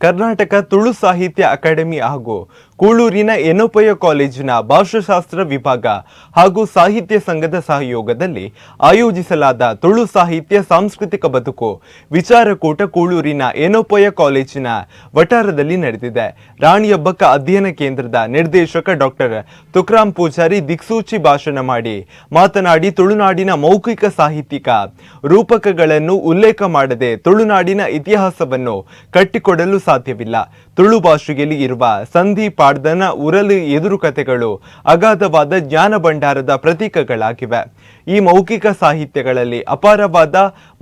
ಕರ್ನಾಟಕ ತುಳು ಸಾಹಿತ್ಯ ಅಕಾಡೆಮಿ ಹಾಗೂ ಕೂಳೂರಿನ ಎನೋಪಯ ಕಾಲೇಜಿನ ಭಾಷಾಶಾಸ್ತ್ರ ವಿಭಾಗ ಹಾಗೂ ಸಾಹಿತ್ಯ ಸಂಘದ ಸಹಯೋಗದಲ್ಲಿ ಆಯೋಜಿಸಲಾದ ತುಳು ಸಾಹಿತ್ಯ ಸಾಂಸ್ಕೃತಿಕ ಬದುಕು ವಿಚಾರಕೂಟ ಕೂಳೂರಿನ ಎನೋಪಯ ಕಾಲೇಜಿನ ವಠಾರದಲ್ಲಿ ನಡೆದಿದೆ. ರಾಣಿಯಬ್ಬಕ್ಕ ಅಧ್ಯಯನ ಕೇಂದ್ರದ ನಿರ್ದೇಶಕ ಡಾಕ್ಟರ್ ತುಕ್ರಾಮ್ ಪೂಜಾರಿ ದಿಕ್ಸೂಚಿ ಭಾಷಣ ಮಾಡಿ ಮಾತನಾಡಿ, ತುಳುನಾಡಿನ ಮೌಖಿಕ ಸಾಹಿತ್ಯಿಕ ರೂಪಕಗಳನ್ನು ಉಲ್ಲೇಖ ಮಾಡದೆ ತುಳುನಾಡಿನ ಇತಿಹಾಸವನ್ನು ಕಟ್ಟಿಕೊಡಲು ಸಾಧ್ಯವಿಲ್ಲ. ತುಳು ಭಾಷೆಯಲ್ಲಿ ಇರುವ ಸಂಧಿ ಪಾಡ್ದನ ಉರಲು ಎದುರು ಕಥೆಗಳು ಅಗಾಧವಾದ ಜ್ಞಾನ ಭಂಡಾರದ ಪ್ರತೀಕಗಳಾಗಿವೆ. ಈ ಮೌಖಿಕ ಸಾಹಿತ್ಯಗಳಲ್ಲಿ ಅಪಾರವಾದ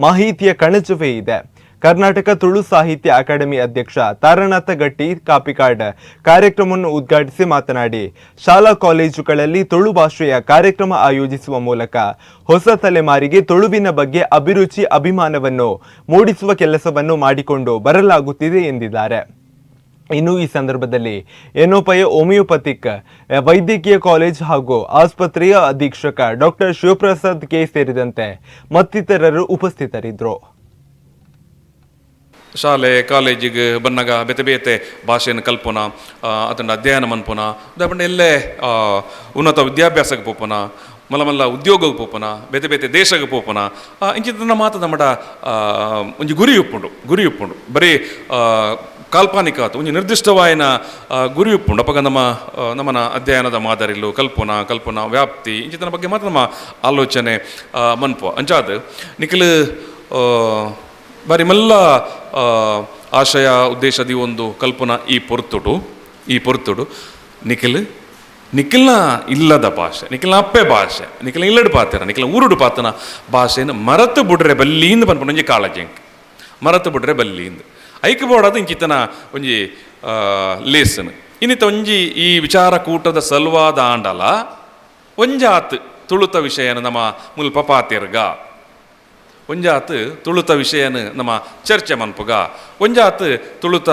ಮಾಹಿತಿಯ ಕಣಜವೇ ಇದೆ. ಕರ್ನಾಟಕ ತುಳು ಸಾಹಿತ್ಯ ಅಕಾಡೆಮಿ ಅಧ್ಯಕ್ಷ ತಾರನಾಥ ಗಟ್ಟಿ ಕಾಪಿಕಾಡ್ ಕಾರ್ಯಕ್ರಮವನ್ನು ಉದ್ಘಾಟಿಸಿ ಮಾತನಾಡಿ, ಶಾಲಾ ಕಾಲೇಜುಗಳಲ್ಲಿ ತುಳು ಭಾಷೆಯ ಕಾರ್ಯಕ್ರಮ ಆಯೋಜಿಸುವ ಮೂಲಕ ಹೊಸ ತಲೆಮಾರಿಗೆ ತುಳುವಿನ ಬಗ್ಗೆ ಅಭಿರುಚಿ, ಅಭಿಮಾನವನ್ನು ಮೂಡಿಸುವ ಕೆಲಸವನ್ನು ಮಾಡಿಕೊಂಡು ಬರಲಾಗುತ್ತಿದೆ ಎಂದಿದ್ದಾರೆ. ಇನ್ನು ಈ ಸಂದರ್ಭದಲ್ಲಿ ಎನೋಪಯ ಹೋಮಿಯೋಪತಿಕ್ ವೈದ್ಯಕೀಯ ಕಾಲೇಜ್ ಹಾಗೂ ಆಸ್ಪತ್ರೆಯ ಅಧೀಕ್ಷಕ ಡಾಕ್ಟರ್ ಶಿವಪ್ರಸಾದ್ ಕೆ ಸೇರಿದಂತೆ ಮತ್ತಿತರರು ಉಪಸ್ಥಿತರಿದ್ದರು. ಶಾಲೆ ಕಾಲೇಜಿಗೆ ಬನ್ನಗ ಬೇತೆ ಬೇತೆ ಭಾಷೆಯನ್ನು ಕಲ್ಪುನ ಅದನ್ನು ಅಧ್ಯಯನ ಮನ್ಪುನ ದಾಪಂಡ ಎಲ್ಲೇ ಉನ್ನತ ವಿದ್ಯಾಭ್ಯಾಸಕ್ಕೆ ಪೋಪನ ಮಲ್ಲ ಮಲ್ಲ ಉದ್ಯೋಗಕ್ಕೆ ಪೋಪನ ಬೇತೆ ಬೇತೆ ದೇಶಕ್ಕೆ ಪೋಪನ ಇಂಚಿತನ ಮಾತು ನಮ್ಮಡ ಆ, ಒಂಜಿ ಗುರಿ ಉಪ್ಪುಂಡು ಗುರಿ ಉಪ್ಪುಂಡು ಬರೀ ಕಾಲ್ಪನಿಕ ಅಥವಾ ಒಂಜಿ ನಿರ್ದಿಷ್ಟವಾಯಿನ ಆ, ಗುರಿ ಉಪ್ಪುಂಡು ಅಪ್ಪಗ ನಮ್ಮ ನಮ್ಮನ ಅಧ್ಯಯನದ ಮಾದರಿಲು ಕಲ್ಪನಾ ಕಲ್ಪನಾ ವ್ಯಾಪ್ತಿ ಇಂಚಿತನ ಬಗ್ಗೆ ಮಾತ್ರ ನಮ್ಮ ಆಲೋಚನೆ ಮನ್ಪ ಅಂಚಾದ ನಿಖಿಲ್ ಬಾರಿ ಮಲ್ಲ ಆಶಯ ಉದ್ದೇಶದಿ ಒಂದು ಕಲ್ಪನಾ ಈ ಪೊರ್ತುಡು ಈ ಪೊರ್ತುಡು ನಿಖಿಲ್ ನಿಖಿಲ್ನ ಇಲ್ಲದ ಭಾಷೆ ನಿಖಿಲ್ನ ಅಪ್ಪೆ ಭಾಷೆ ನಿಖಿಲ್ ಇಲ್ಲಡು ಪಾತ್ರ ನಿಖಿಲ್ ಊರುಡು ಪಾತನ ಭಾಷೆಯನ್ನು ಮರತು ಬಿಡ್ರೆ ಬಲ್ಲಿಂದ ಬಂದ್ಬಿಟ್ಟು ಒಂಜಿ ಕಾಳಜಿ ಮರತು ಬಿಡ್ರೆ ಬಲ್ಲಿಂದ ಐಕ್ ಬೋಡದು ಇಂಚಿತನ ಒಂಜಿ ಲೇಸನ್. ಇನ್ನಿತ ಒಂಜಿ ಈ ವಿಚಾರ ಕೂಟದ ಸಲ್ವಾದ ಆಂಡಲ ಒಂಜಾತ್ ತುಳುತ ವಿಷಯನ ನಮ್ಮ ಮುಲ್ಪ ಪಾತಿರ್ಗ ಒಂಜಾತ್ ತುಳುತ ವಿಷಯನ ನಮ್ಮ ಚರ್ಚೆ ಮನ್ಪುಗ. ಒಂಜಾತ್ ತುಳುತ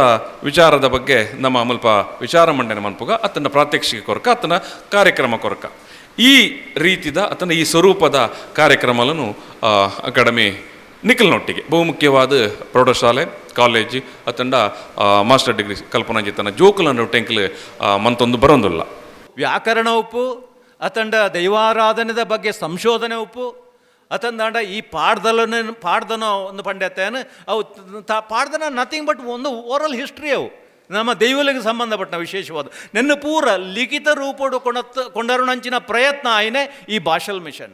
ವಿಚಾರದ ಬಗ್ಗೆ ನಮ್ಮ ಮುಲ್ಪ ವಿಚಾರ ಮಂಡನೆ ಮನ್ಪುಗ. ಅತನ ಪ್ರಾತ್ಯಕ್ಷಿಕ ಕೊರಕ ಅತನ ಕಾರ್ಯಕ್ರಮ ಕೊರಕ. ಈ ರೀತಿದ ಅತನ ಈ ಸ್ವರೂಪದ ಕಾರ್ಯಕ್ರಮಲನು ಅಕಾಡೆಮಿ ನಿಖಲ್ನೊಟ್ಟಿಗೆ. ಬಹುಮುಖ್ಯವಾದ ಪ್ರೌಢಶಾಲೆ, ಕಾಲೇಜ್ ಅತಂಡ ಮಾಸ್ಟರ್ ಡಿಗ್ರಿ ಕಲ್ಪನಾ ಜಿತನ ಜೋಕುಲನ್ನು ಟೆಂಕ್ಲ್ ಮಂತೊಂದು ಬರೋಂದಿಲ್ಲ. ವ್ಯಾಕರಣ ಉಪ್ಪು ಅತಂಡ ದೈವಾರಾಧನೆದ ಬಗ್ಗೆ ಸಂಶೋಧನೆ ಉಪ್ಪು ಅತಂದಾಂಡ ಈ ಪಾಡ್ದಲನ ಪಾಡ್ದನ ಒಂದು ಪಂಡಿತೇನು ಅವು ತ ಪಾಡ್ದನ ನಥಿಂಗ್ ಬಟ್ ಒಂದು ಓರಲ್ ಹಿಸ್ಟ್ರಿ ಅವು. ನಮ್ಮ ದೈವಲಿಗೆ ಸಂಬಂಧಪಟ್ಟ ವಿಶೇಷವಾದ. ನೆನ್ನ ಪೂರ ಲಿಖಿತ ರೂಪಡು ಕೊಣತ್ ಕೊಂಡರುಣಂಚಿನ ಪ್ರಯತ್ನ ಆಯ್ನೆ ಈ ಭಾಷಲ್ ಮಿಷನ್.